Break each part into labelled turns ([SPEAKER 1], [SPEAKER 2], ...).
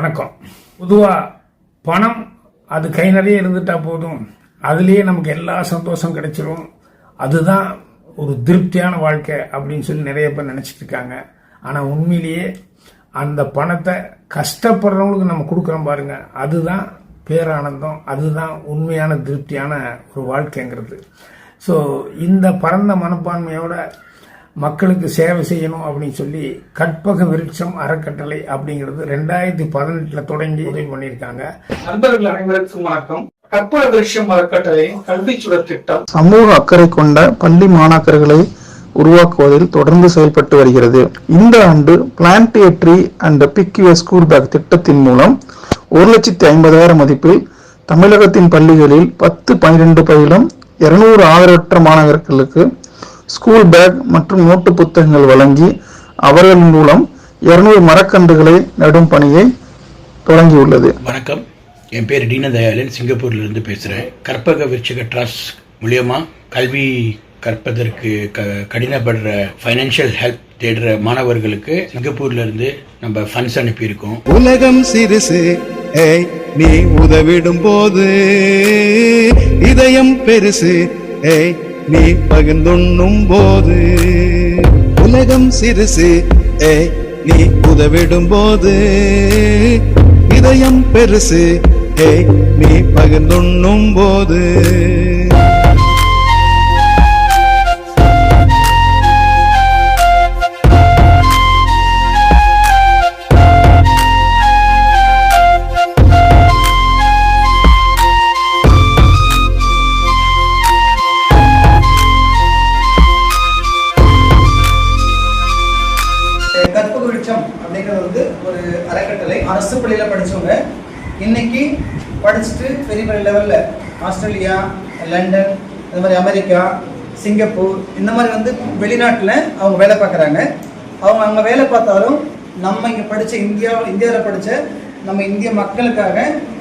[SPEAKER 1] வணக்கம். பொதுவாக பணம் அது கை நிறைய இருந்துட்டால் போதும். அதுலேயே நமக்கு எல்லா சந்தோஷம் கிடைச்சிரும். அதுதான் ஒரு திருப்தியான வாழ்க்கை அப்படின்னு சொல்லி நிறைய பேர் நினச்சிட்டு இருக்காங்க. ஆனால் உண்மையிலேயே அந்த பணத்தை கஷ்டப்படுறவங்களுக்கு நம்ம கொடுக்குறோம் பாருங்க. அதுதான் பேரானந்தம். அதுதான் உண்மையான திருப்தியான ஒரு வாழ்க்கைங்கிறது. ஸோ இந்த பரந்த மனப்பான்மையோட மக்களுக்கு சேவை செய்யணும் அப்படின்னு சொல்லி கற்பக விருட்சம் அறக்கட்டளை அப்படிங்கிறது ரெண்டாயிரத்தி பதினெட்டில் தொடங்கி உதவி பண்ணியிருக்காங்க.
[SPEAKER 2] நண்பர்கள் அனைவருக்கும் வணக்கம். கற்பக விருஷம் அறக்கட்டளையின் கல்வி சுடர் திட்டம்.
[SPEAKER 3] சமூக அக்கறை கொண்ட பள்ளி மாணாக்கர்களை உருவாக்குவதில் தொடர்ந்து செயல்பட்டு வருகிறது. இந்த ஆண்டு plant a tree and pick your school bag திட்டத்தின் மூலம் ஒரு லட்சத்தி ஐம்பதாயிரம் மதிப்பில் தமிழகத்தின் பள்ளிகளில் பத்து பன்னிரண்டு பயிலும் இருநூறு ஆதரவற்ற மாணவர்களுக்கு ஸ்கூல் பேக் மற்றும் நோட்டு புத்தகங்கள் வழங்கி அவர்கள் மூலம் இருநூறு மரக்கன்றுகளை நடும் பணியை தொடங்கியுள்ளது.
[SPEAKER 4] வணக்கம். என் பேர் தீனதயாளன். சிங்கப்பூர்லேருந்து பேசுகிறேன் கற்பக விருட்சக ட்ரஸ்ட் மூலியமாக கல்வி கற்பதற்கு க கடினப்படுற ஃபைனான்ஷியல் ஹெல்ப் தேடுற மாணவர்களுக்கு சிங்கப்பூர்லேருந்து நம்ம ஃபண்ட்ஸ் அனுப்பியிருக்கோம்.
[SPEAKER 5] உலகம் சிறுசு. ஏய் நீ உதவிடும் போது இதயம் பெருசு. ஏய் நீ பகிர்ந்துண்ணும் போது உலகம் சிறுசு ஏ நீ உதவிடும் போது இதயம் பெருசு ஏய் நீ பகிர்ந்துண்ணும் போது.
[SPEAKER 6] வந்து ஒரு அறக்கட்டளை. அரசு பள்ளியில் படித்தவங்க இன்னைக்கு படிச்சுட்டு பெரிய பெரிய லெவலில் ஆஸ்திரேலியா லண்டன் இந்த மாதிரி அமெரிக்கா சிங்கப்பூர் இந்த மாதிரி வந்து வெளிநாட்டில் அவங்க வேலை பார்க்குறாங்க. அவங்க அங்கே வேலை பார்த்தாலும் நம்ம இங்கே படித்த இந்தியாவில் இந்தியாவில் படித்த நம்ம இந்திய மக்களுக்காக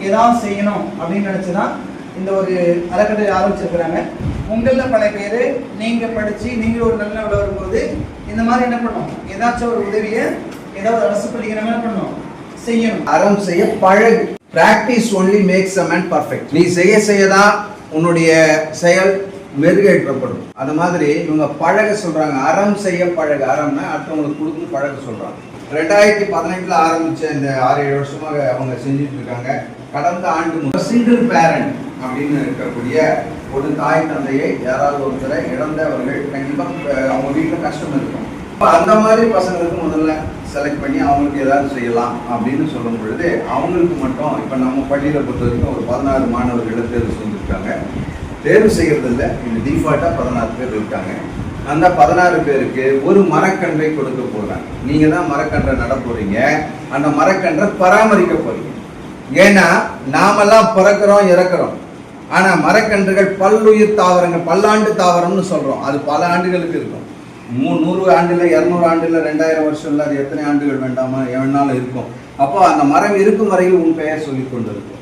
[SPEAKER 6] ஏதாவது செய்யணும் அப்படின்னு நினச்சி தான் இந்த ஒரு அறக்கட்டளை ஆரம்பிச்சிருக்கிறாங்க. உங்களில் பல பேர் நீங்கள் படித்து நீங்கள் ஒரு நல்ல நிலையில வரும்போது இந்த மாதிரி என்ன பண்ணணும் ஏதாச்சும் ஒரு உதவியை ஏதாவது அரசு பள்ளிக்கு நம்ம என்ன பண்ணணும்? செய்யணும்.
[SPEAKER 7] அறம் செய்ய பழகு. Practice only makes a man perfect நீ செய்ய செய்ய தான் உன்னுடைய செயல் மெருகேற்றப்படும். அது மாதிரி இவங்க பழக சொல்றாங்க. அறம் செய்ய பழகு. அறம்னா அடுத்தவங்களுக்கு கொடுத்து பழக சொல்றாங்க. ரெண்டாயிரத்தி பதினெட்டுல ஆரம்பிச்ச இந்த ஆறு ஏழு வருஷமாக அவங்க செஞ்சுட்டு இருக்காங்க. கடந்த ஆண்டு சிங்கிள் பேரண்ட் அப்படின்னு இருக்கக்கூடிய ஒரு தாய் தந்தையை யாராவது ஒருத்தரை இழந்தவர்கள் கண்டிப்பா அவங்க வீட்டில் கஷ்டம் இருக்கும் இப்போ அந்த மாதிரி பசங்களுக்கு முதல்ல செலக்ட் பண்ணி அவங்களுக்கு ஏதாவது செய்யலாம் அப்படின்னு சொல்லும் பொழுது அவங்களுக்கு மட்டும் இப்போ நம்ம பள்ளியில் பொறுத்த வரைக்கும் ஒரு பதினாறு மாணவர்களை தேர்வு செஞ்சுருக்காங்க. தேர்வு செய்கிறதில்ல இது டிஃபால்ட்டாக பதினாறு பேர் இருக்காங்க. அந்த பதினாறு பேருக்கு ஒரு மரக்கன்றை கொடுக்க போகிறாங்க நீங்கள் தான் மரக்கன்றை நட போகிறீங்க அந்த மரக்கன்றை பராமரிக்க போகிறீங்க ஏன்னா நாமெல்லாம் பிறக்கிறோம் இறக்குறோம். ஆனால் மரக்கன்றுகள் பல்லுயிர் தாவரங்கள் பல்லாண்டு தாவரம்னு சொல்கிறோம் அது பல ஆண்டுகளுக்கு இருக்கும். மூ நூறு ஆண்டுல இரநூறு ஆண்டுல ரெண்டாயிரம் வருஷம் இல்லை அது எத்தனை ஆண்டுகள் வேண்டாமா? வேணாலும் இருக்கும். அப்போ அந்த மரம் இருக்கும் வரையில் உன் பெயர் சொல்லி கொண்டு இருக்கும்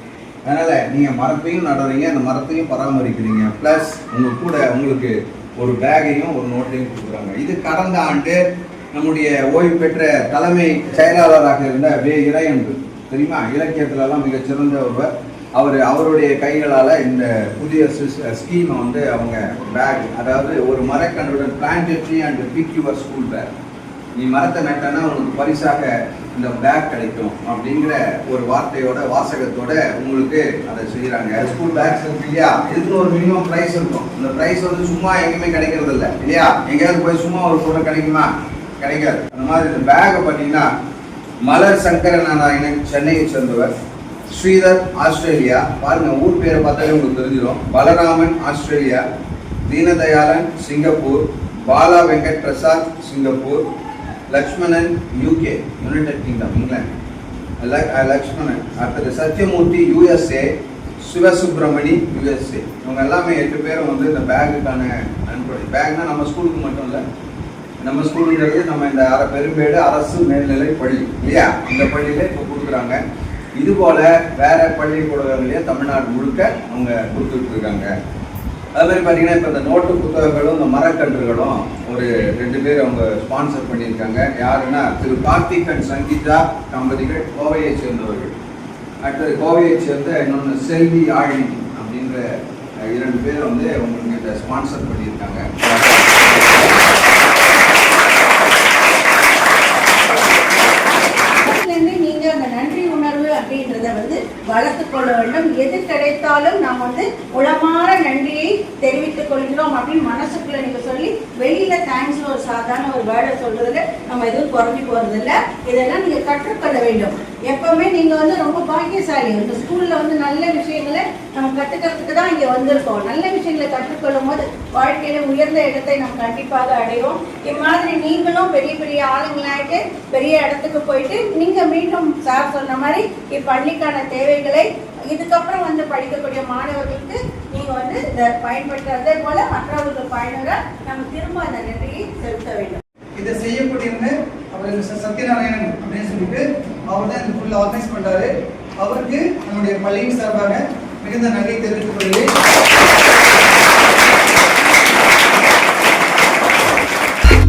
[SPEAKER 7] அதனால நீங்க மரத்தையும் நடுறீங்க அந்த மரத்தையும் பராமரிக்கிறீங்க. ப்ளஸ் உங்க கூட உங்களுக்கு ஒரு பேகையும் ஒரு நோட்டையும் கொடுக்குறாங்க. இது கடந்த ஆண்டு நம்முடைய ஓய்வு பெற்ற தலைமை செயலாளராக இருந்த வே இறையன்பு. தெரியுமா? இலக்கியத்துல எல்லாம் மிகச்சிறந்த ஒருவர். அவர் அவருடைய கைகளால் இந்த புதிய ஸ்கீமை வந்து அவங்க பேக் அதாவது ஒரு மரக்கன்றுடன் plant a tree and pick your school bag நீ மரத்தை நட்டனா உனக்கு பரிசாக இந்த பேக் கிடைக்கும் அப்படிங்கிற ஒரு வார்த்தையோட வாசகத்தோட உங்களுக்கு அதை செய்கிறாங்க ஸ்கூல் பேக்ஸ் இருக்கு இல்லையா? இதுக்கு ஒரு மினிமம் ப்ரைஸ் இருக்கும். இந்த ப்ரைஸ் வந்து சும்மா எங்கேயுமே கிடைக்கிறது இல்லை. இல்லையா? எங்கேயாவது போய் சும்மா ஒரு பொருள் கிடைக்குமா? கிடைக்காது. அந்த மாதிரி இந்த பேக்கை பார்த்தீங்கன்னா மலர் சங்கர நாராயணன் சென்னையை சேர்ந்தவர். ஸ்ரீதர் ஆஸ்திரேலியா. பாருங்க ஊர் பேரை பார்த்தாலே உங்களுக்கு தெரிஞ்சிடும் Balaraman Australia. Deenadayalan Singapore. Bala Venkat Prasad Singapore. Lakshmanan U K united kingdom England Lakshmanan. அடுத்தது சத்யமூர்த்தி யூஎஸ்ஏ சிவசுப்ரமணி யூஎஸ்ஏ இவங்க எல்லாமே எட்டு பேரும் வந்து இந்த பேக்குக்கான நன்கொடை பேக்னா நம்ம ஸ்கூலுக்கு மட்டும் இல்லை. நம்ம ஸ்கூலுங்கிறது நம்ம இந்த அரை பெரும்பேடு அரசு மேல்நிலை பள்ளி. இல்லையா? இந்த பள்ளியில இப்போ கொடுக்குறாங்க. இது போல வேற தமிழ்நாடு முழுக்க அவங்க கொடுத்துட்டு இருக்காங்க அது மாதிரி பார்த்தீங்கன்னா இப்போ இந்த நோட்டு புத்தகங்களும் இந்த மரக்கன்றுகளும் ஒரு ரெண்டு பேர் அவங்க ஸ்பான்சர் பண்ணியிருக்காங்க. யாருன்னா திரு கார்த்திக் அண்ட் சங்கீதா தம்பதிகள் கோவையை சேர்ந்தவர்கள். அடுத்தது கோவையை சேர்ந்த இன்னொன்று செல்வி ஆழினி அப்படின்ற இரண்டு பேர் வந்து அவங்களுக்கு இதை ஸ்பான்சர் பண்ணியிருக்காங்க
[SPEAKER 8] இருந்து நீங்க அந்த நன்றி உணர்வு அப்படின்றத வந்து வளர்த்துக் கொள்ள வேண்டும். எது கிடைத்தாலும் நாம் வந்து உளமாற நன்றியை தெரிவித்துக் கொள்கிறோம் அப்படின்னு மனசுக்குள்ள நீங்க சொல்லி வெளியில தேங்க்ஸ் ஒரு சாதாரண ஒரு வேர்டை சொல்றதுல நம்ம எதுவும் குறைஞ்சி போறது இதெல்லாம் நீங்க கற்றுக்கொள்ள வேண்டும். எப்பவுமே நீங்க வந்து ரொம்ப பாக்கியசாலி. இந்த ஸ்கூல்ல வந்து நல்ல விஷயங்களை நம்ம கத்துக்கிறதுக்கு தான் இங்க வந்திருக்கோம். நல்ல விஷயங்களை கற்றுக்கொள்ளும் போது வாழ்க்கையில உயர்ந்த இடத்தை நம்ம கண்டிப்பாக அடைவோம். இம்மாதிரி நீங்களும் பெரிய பெரிய ஆளுங்களாயிட்டு பெரிய இடத்துக்கு போயிட்டு நீங்க மீண்டும் சார் சொன்ன மாதிரி இப்பள்ளிக்கான தேவைகளை இதுக்கப்புறம் வந்து படிக்கக்கூடிய மாணவர்களுக்கு நீங்க வந்து இதை பயன்படுத்துறதே. போல மற்றவர்கள் பயனுற நம்ம திரும்ப அந்த நன்றியை செலுத்த வேண்டும்.
[SPEAKER 6] இதை செய்யக்கூடியவங்க அவர் சத்யநாராயணன் அப்படின்னு சொல்லிட்டு அவர் தான் இந்த ஃபுல் ஆர்கனைஸ் பண்ணுறாரு அவருக்கு நம்முடைய பள்ளியின் சார்பாக மிகுந்த நன்றி தெரிவித்துக் கொள்கிறேன்.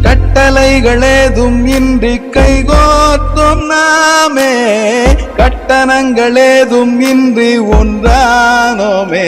[SPEAKER 5] கட்டளைகளேதும் இன்றி கைகோத்தும் நாமே. கட்டணங்களேதும் இன்றி ஒன்றானோமே.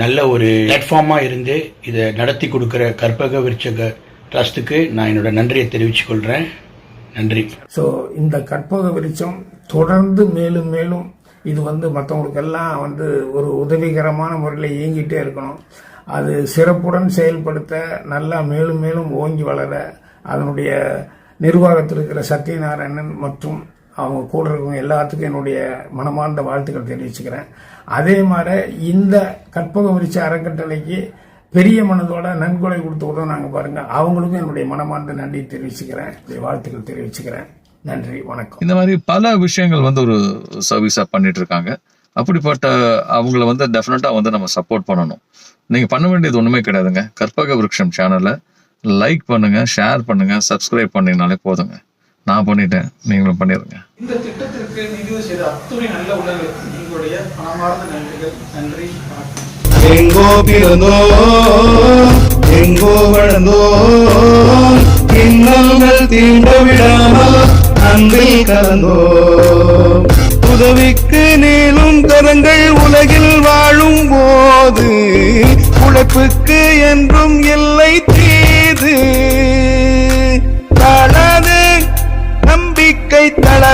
[SPEAKER 4] நல்ல ஒரு பிளாட்ஃபார்மாக இருந்து இதை நடத்தி கொடுக்குற கற்பக விருட்சக ட்ரஸ்ட்டுக்கு நான் என்னோட நன்றியை தெரிவிச்சுக்கொள்கிறேன் நன்றி.
[SPEAKER 1] ஸோ இந்த கற்பக விருட்சம் தொடர்ந்து மேலும் மேலும் இது வந்து மற்றவங்களுக்கெல்லாம் வந்து ஒரு உதவிகரமான முறையில் இயங்கிட்டே இருக்கணும். அது சிறப்புடன் செயல்படுத்த நல்லா மேலும் மேலும் ஓங்கி வளர அதனுடைய நிர்வாகத்தில் இருக்கிற சத்யநாராயணன் மற்றும் அவங்க கூட இருக்கவங்க எல்லாத்துக்கும் என்னுடைய மனமார்ந்த வாழ்த்துக்கள் தெரிவிச்சுக்கிறேன். அதே மாதிரி இந்த கற்பக விருட்ச அறக்கட்டளைக்கு பெரிய மனதோட நன்கொடை கொடுத்து உதவுனாங்க பாருங்க அவங்களுக்கும் என்னுடைய மனமார்ந்த நன்றி தெரிவிச்சுக்கிறேன் வாழ்த்துக்கள் தெரிவிச்சுக்கிறேன். நன்றி வணக்கம்.
[SPEAKER 9] இந்த மாதிரி பல விஷயங்கள் வந்து ஒரு சர்வீஸா பண்ணிட்டு இருக்காங்க அப்படிப்பட்ட அவங்கள வந்து டெஃபினட்டா வந்து நம்ம சப்போர்ட் பண்ணணும். நீங்க பண்ண வேண்டியது ஒண்ணுமே கிடையாதுங்க. கற்பக விருட்சம் சேனலை லைக் பண்ணுங்க ஷேர் பண்ணுங்க சப்ஸ்கிரைப் பண்ணீங்கனாலே போதுங்க. நான் பண்ணிட்டேன். நீங்களும் பண்ணிடுங்க
[SPEAKER 2] இந்த திட்டத்திற்கு நிதி செய்த அத்துணை நல்ல உள்ளங்களுக்கு எங்களுடைய மனமார்ந்த நன்றிகள் நன்றி
[SPEAKER 5] எங்கோ பிறந்தோ எங்கோ வளர்ந்தோ இன்னல்கள் தீண்ட விடாமல் அன்பில் கலந்தோ. உதவிக்கு நீளும் கரங்கள் உலகில் வாழும் போது உழைப்புக்கு என்றும் இல்லை